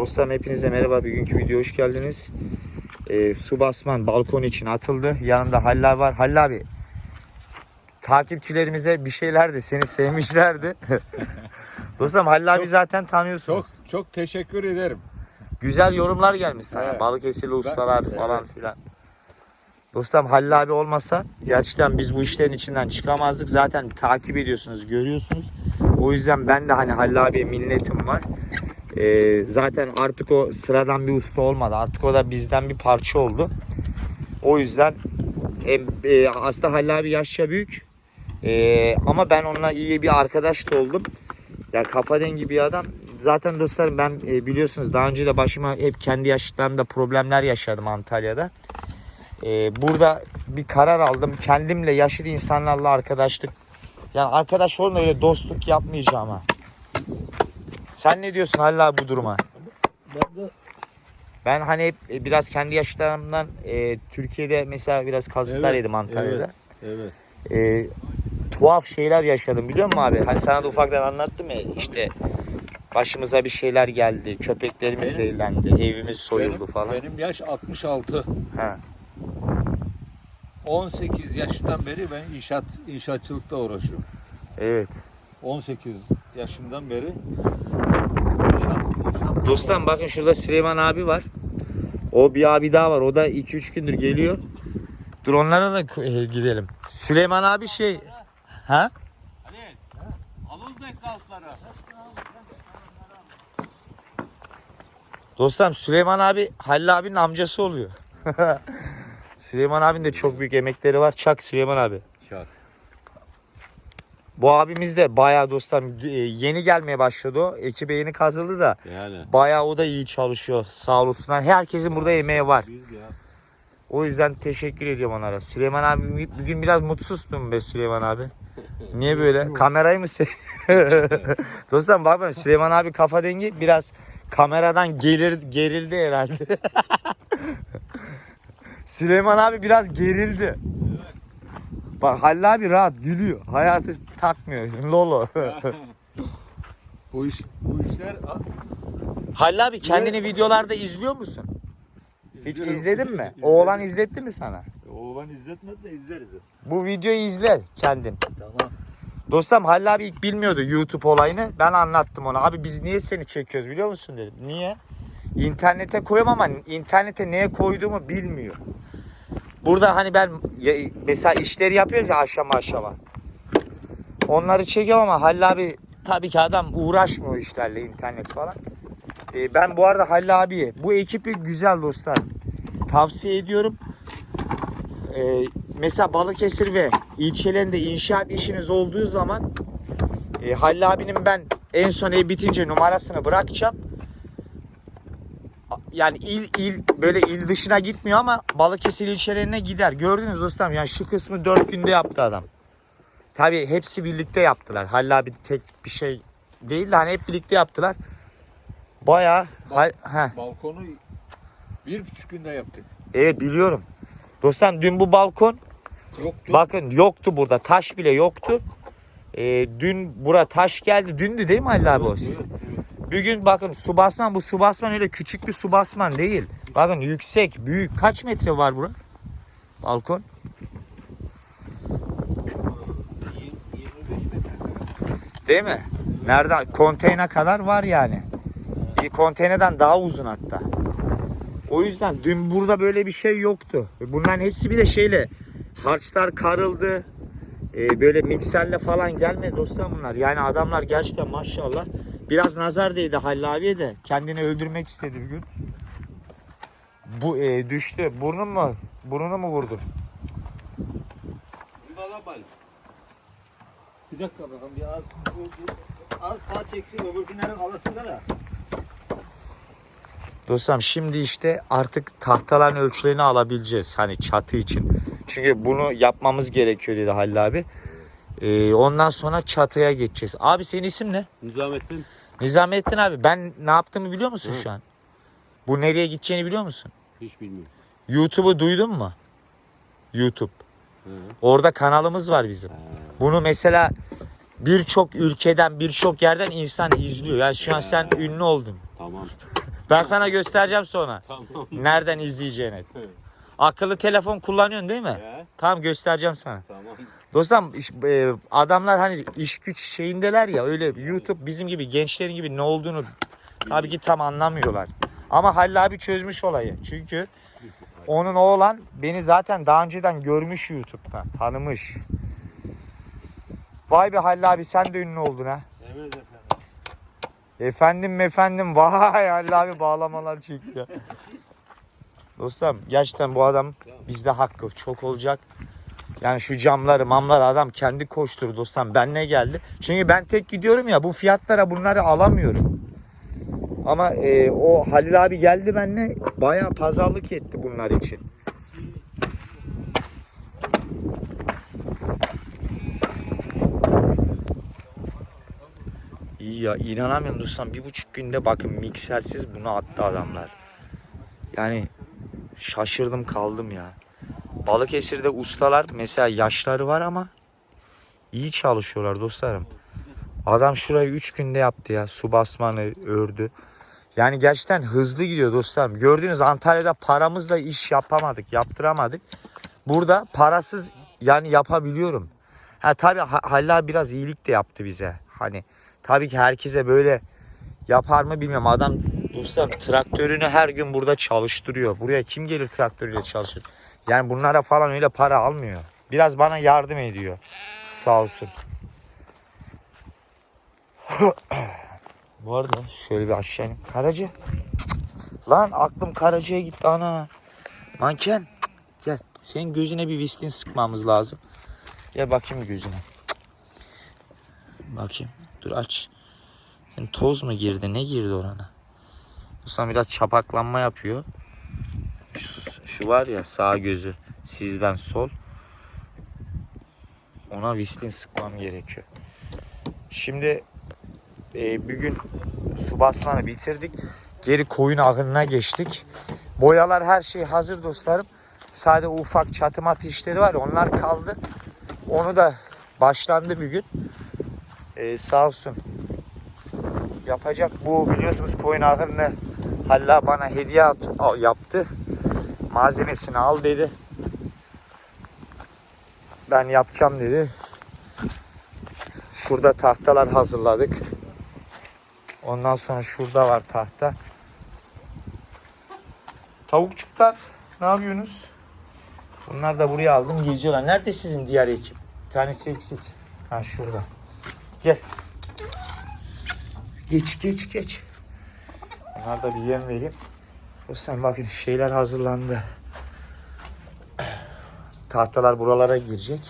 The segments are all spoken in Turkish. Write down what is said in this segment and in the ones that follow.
Dostlarım hepinize merhaba. Bugünkü video hoş geldiniz. Ee, su basman balkon için atıldı. Yanımda Halil abi var. Halil abi takipçilerimize bir şeyler de seni sevmişlerdi. Dostlarım Halil abi zaten Çok tanıyorsunuz. çok teşekkür ederim. Güzel yorumlar gelmiş sana. Evet. Balıkesirli ustalar evet. falan filan. Dostum Halil abi olmasa gerçekten biz bu işlerin içinden çıkamazdık. Zaten takip ediyorsunuz, görüyorsunuz. O yüzden ben de hani Halil abiye minnetim var. Ee, zaten artık o sıradan bir usta olmadı. Artık o da bizden bir parça oldu. O yüzden e, e, aslında Halil abi yaşça büyük. E, ama ben onunla iyi bir arkadaş da oldum. Ya kafa dengi bir adam. Zaten dostlarım ben e, biliyorsunuz daha önce de başıma hep kendi yaşlarımda problemler yaşadım Antalya'da. E, burada bir karar aldım. Kendimle yaşlı insanlarla arkadaşlık. Yani arkadaş olma öyle dostluk yapmayacağım ha. Sen ne diyorsun Halil abi bu duruma? Ben de Ben hani hep e, biraz kendi yaşlarımdan e, Türkiye'de mesela biraz kazıklar Evet, yedim Antalya'da. evet. E, tuhaf şeyler yaşadım biliyor musun abi? Hani sana da ufaktan anlattım ya işte başımıza bir şeyler geldi. Köpeklerimiz Benim- zehirlendi. Evimiz soyuldu benim, falan. Benim yaş 66. Ha. 18 yaştan beri ben inşaat inşaatçılıkta uğraşıyorum. Evet. 18 yaşımdan beri Dostum bakın şurada Süleyman abi var. O bir abi daha var. O da 2-3 gündür geliyor. Dur onlara da e, gidelim. Süleyman abi şey... Ha? Dostum Süleyman abi Halil abinin amcası oluyor. Süleyman abinin de çok büyük emekleri var. Çak Süleyman abi. İnşaat. Bu abimiz de bayağı dostum e, yeni gelmeye başladı. Ekibe yeni katıldı da Yani. bayağı o da iyi çalışıyor. Sağ olsunlar. Herkesin burada emeği var. O yüzden teşekkür ediyorum onlara. Süleyman abi bugün biraz mutsuzsun be Süleyman abi. Niye böyle? Kamerayı mı se Dostum bak ben Süleyman abi kafa dengi biraz kameradan gelir, gerildi herhalde. Süleyman abi biraz gerildi. Bak Halil abi rahat gülüyor. Hayatı takmıyor. Lolo. Bu iş bu işler Halil abi kendini videolarda izliyor musun? Hiç izledin mi? Oğlan izletti mi sana? Oğlan izletmedi de izleriz. Bu videoyu izle kendin. Tamam. Dostum Halil abi ilk bilmiyordu YouTube olayını. Ben anlattım ona. Abi biz niye seni çekiyoruz biliyor musun dedim. Niye? İnternete koyuyorum ama internete neye koyduğumu bilmiyor. Burada hani ben mesela işleri yapıyoruz ya aşama aşama. Onları çekiyorum ama Halil abi tabii ki adam uğraşmıyor işlerle internet falan. Ee, ben bu arada Halil abiye bu ekibi güzel dostlar. Tavsiye ediyorum. Ee, mesela Balıkesir ve ilçelerinde inşaat işiniz olduğu zaman e, Halil abinin ben en son ev bitince numarasını bırakacağım. Yani il il böyle il dışına gitmiyor ama Balıkesir ilçelerine gider. Gördünüz dostum yani şu kısmı 4 günde yaptı adam. Tabii hepsi birlikte yaptılar. Halil abi tek bir şey değil de hani hep birlikte yaptılar. Bayağı hal, heh. Balkonu bir buçuk günde yaptık. Evet biliyorum. Dostum dün bu balkon Yoktu. bakın yoktu burada. Taş bile yoktu. Ee, dün bura taş geldi. Dündü değil mi Halil abi o? Siz- Bugün bakın su basman bu su basman öyle küçük bir su basman değil. Bakın yüksek, büyük. Kaç metre var bura? Balkon. 25 metre. Değil mi? Nerede? Konteyner kadar var yani. Bir konteynerden daha uzun hatta. O yüzden dün burada böyle bir şey yoktu. Bunların hepsi bir de şeyle harçlar karıldı. Ee, böyle mikserle falan gelmedi dostlar bunlar. Yani adamlar gerçekten maşallah. Biraz nazar değdi Halil abiye de. Kendini öldürmek istedi bir gün. Bu e, düştü. Burnun mu? Burnunu mu vurdun? Bir dakika bakalım bir az, az sağ çeksin öbürkünlerin arasında da. Dostum şimdi işte artık tahtaların ölçülerini alabileceğiz hani çatı için. Çünkü bunu yapmamız gerekiyor dedi Halil abi. Ee, ondan sonra çatıya geçeceğiz. Abi senin isim ne? Nizamettin Nizamettin abi ben ne yaptığımı biliyor musun şu an? Bu nereye gideceğini biliyor musun? hiç bilmiyorum. YouTube'u duydun mu? YouTube. Hı. Orada kanalımız var bizim. Bunu mesela birçok ülkeden birçok yerden insan izliyor. Yani şu an sen ünlü oldun. Tamam. Ben sana göstereceğim sonra. Tamam. Nereden izleyeceğini. Akıllı telefon kullanıyorsun değil mi? Ya, Tamam göstereceğim sana. tamam. Dostum iş- e, adamlar hani iş güç şeyindeler ya öyle YouTube bizim gibi gençlerin gibi ne olduğunu tabii ki tam anlamıyorlar. Ama Halil abi çözmüş olayı. Çünkü onun oğlan beni zaten daha önceden görmüş YouTube'da. Tanımış. Vay be Halil abi sen de ünlü oldun ha. Evet efendim. Efendim efendim vay Halil abi bağlamalar çekti. Dostum gerçekten bu adam bizde hakkı çok olacak. Yani şu camları mamları adam kendi koşturdu dostum. Ben ne geldi? Çünkü ben tek gidiyorum ya bu fiyatlara bunları alamıyorum. Ama e, o Halil abi geldi benimle bayağı pazarlık etti bunlar için. İyi ya inanamıyorum dostum. Bir buçuk günde bakın miksersiz bunu attı adamlar. Yani şaşırdım kaldım ya. Balıkesir'de ustalar mesela yaşları var ama iyi çalışıyorlar dostlarım. Adam şurayı 3 günde yaptı ya. Su basmanı ördü. Yani gerçekten hızlı gidiyor dostlarım. Gördüğünüz Antalya'da paramızla iş yapamadık, yaptıramadık. Burada parasız yani yapabiliyorum. Ha tabii Ha- Halil abi biraz iyilik de yaptı bize. Hani tabii ki herkese böyle yapar mı bilmiyorum. Adam dostlarım traktörünü her gün burada çalıştırıyor. Buraya kim gelir traktörüyle çalışır? Yani bunlara falan öyle para almıyor. Biraz bana yardım ediyor. Sağ olsun. Bu arada şöyle bir aşağı ineyim. Karacı. Lan aklım Karacı'ya gitti ana. Manken. Gel. Senin gözüne bir vislin sıkmamız lazım. Gel bakayım gözüne. Bakayım. Dur aç. Senin toz mu girdi? Ne girdi orana? Ustam biraz çapaklanma yapıyor. Şu, şu var ya sağ gözü sizden sol. Ona vislin sıkmam gerekiyor. Şimdi e, bir su basmanı bitirdik. Geri koyun ahırına geçtik. Boyalar her şey hazır dostlarım. Sadece ufak çatı matı işleri var onlar kaldı. Onu da başlandı bir gün. E, sağ olsun. Yapacak bu biliyorsunuz koyun ahırını Halla bana hediye at- yaptı. Malzemesini al dedi. Ben yapacağım dedi. Şurada tahtalar hazırladık. Ondan sonra şurada var tahta. Tavukçuklar ne yapıyorsunuz? Bunlar da buraya aldım geziyorlar. Nerede sizin diğer ekip? Bir tanesi eksik. Ha şurada. Gel. Geç geç geç. Bunlar da bir yem vereyim. Dostlar bakın şeyler hazırlandı. Tahtalar buralara girecek.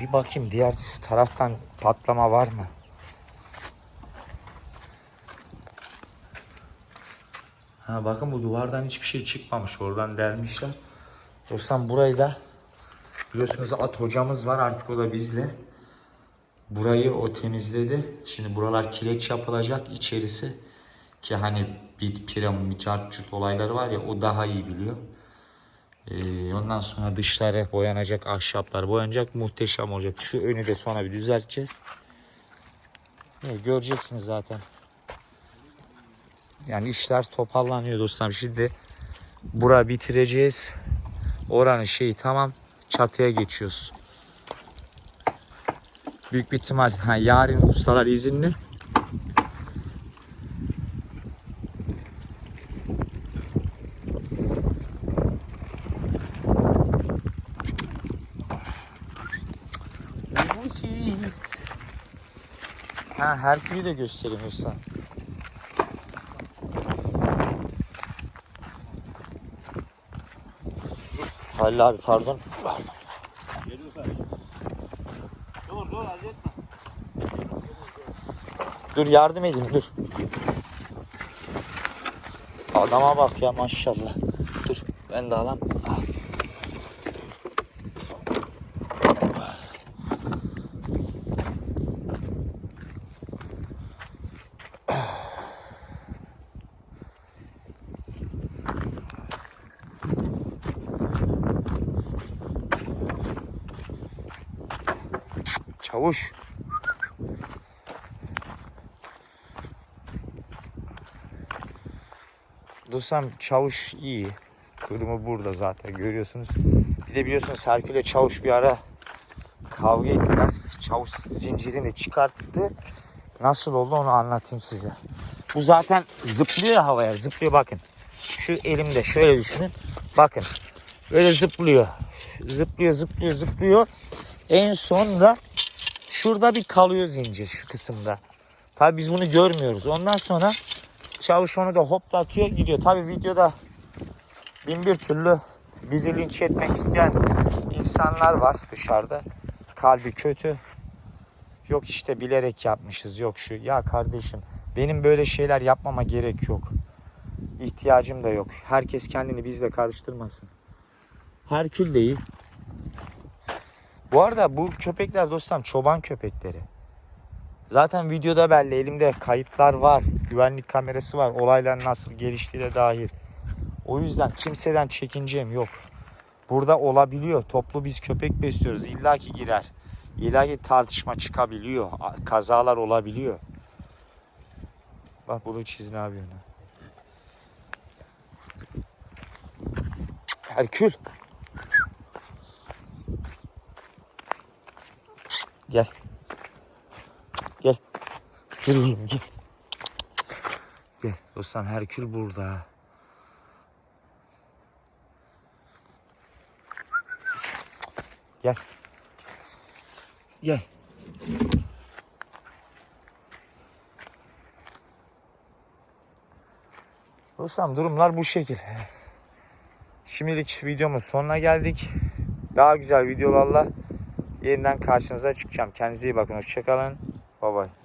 Bir bakayım diğer taraftan patlama var mı? Ha bakın bu duvardan hiçbir şey çıkmamış. Oradan delmişler. Dostlar burayı da biliyorsunuz at hocamız var artık o da bizle. Burayı o temizledi. Şimdi buralar kireç yapılacak içerisi. Ki hani bit, piram, cartçut olayları var ya o daha iyi biliyor. Ee, ondan sonra dışları boyanacak, ahşaplar boyanacak. Muhteşem olacak. Şu önü de sonra bir düzelteceğiz. Evet, göreceksiniz zaten. Yani işler toparlanıyor dostlarım. Şimdi bura bitireceğiz. Oranın şeyi tamam. Çatıya geçiyoruz. Büyük bir ihtimal ha, yarın ustalar izinli. Ha Herkül'ü de göstereyim usta. Halil abi pardon. Geliyor kardeşim. Dur dur acele etme. Dur yardım edeyim dur. Adama bak ya maşallah. Dur ben de alam. Çavuş. Dostum çavuş iyi. Durumu burada zaten görüyorsunuz. Bir de biliyorsunuz Herkül'e çavuş bir ara kavga ettiler. Çavuş zincirini çıkarttı. Nasıl oldu onu anlatayım size. Bu zaten zıplıyor ya havaya zıplıyor bakın. Şu elimde şöyle düşünün. Bakın böyle zıplıyor. Zıplıyor zıplıyor zıplıyor. En sonunda şurada bir kalıyor zincir şu kısımda. Tabi biz bunu görmüyoruz. Ondan sonra çavuş onu da hoplatıyor gidiyor. Tabi videoda bin bir türlü bizi linç etmek isteyen insanlar var dışarıda. Kalbi kötü. Yok işte bilerek yapmışız yok şu. Ya kardeşim benim böyle şeyler yapmama gerek yok. İhtiyacım da yok. Herkes kendini bizle karıştırmasın. Herkül değil. Bu arada bu köpekler dostum çoban köpekleri. Zaten videoda belli elimde kayıtlar var. Güvenlik kamerası var. Olaylar nasıl geliştiğine dair. O yüzden kimseden çekincem yok. Burada olabiliyor. Toplu biz köpek besliyoruz. İlla ki girer. İlla ki tartışma çıkabiliyor. Kazalar olabiliyor. Bak bunu çiz ne yapıyor ne? Herkül. Gel. Gel oğlum gel. Gel. Dostum Herkül burada. Gel. Gel. Dostum durumlar bu şekil. Şimdilik videomuz sonuna geldik. Daha güzel videolarla yeniden karşınıza çıkacağım. Kendinize iyi bakın. Hoşçakalın. Bay bay.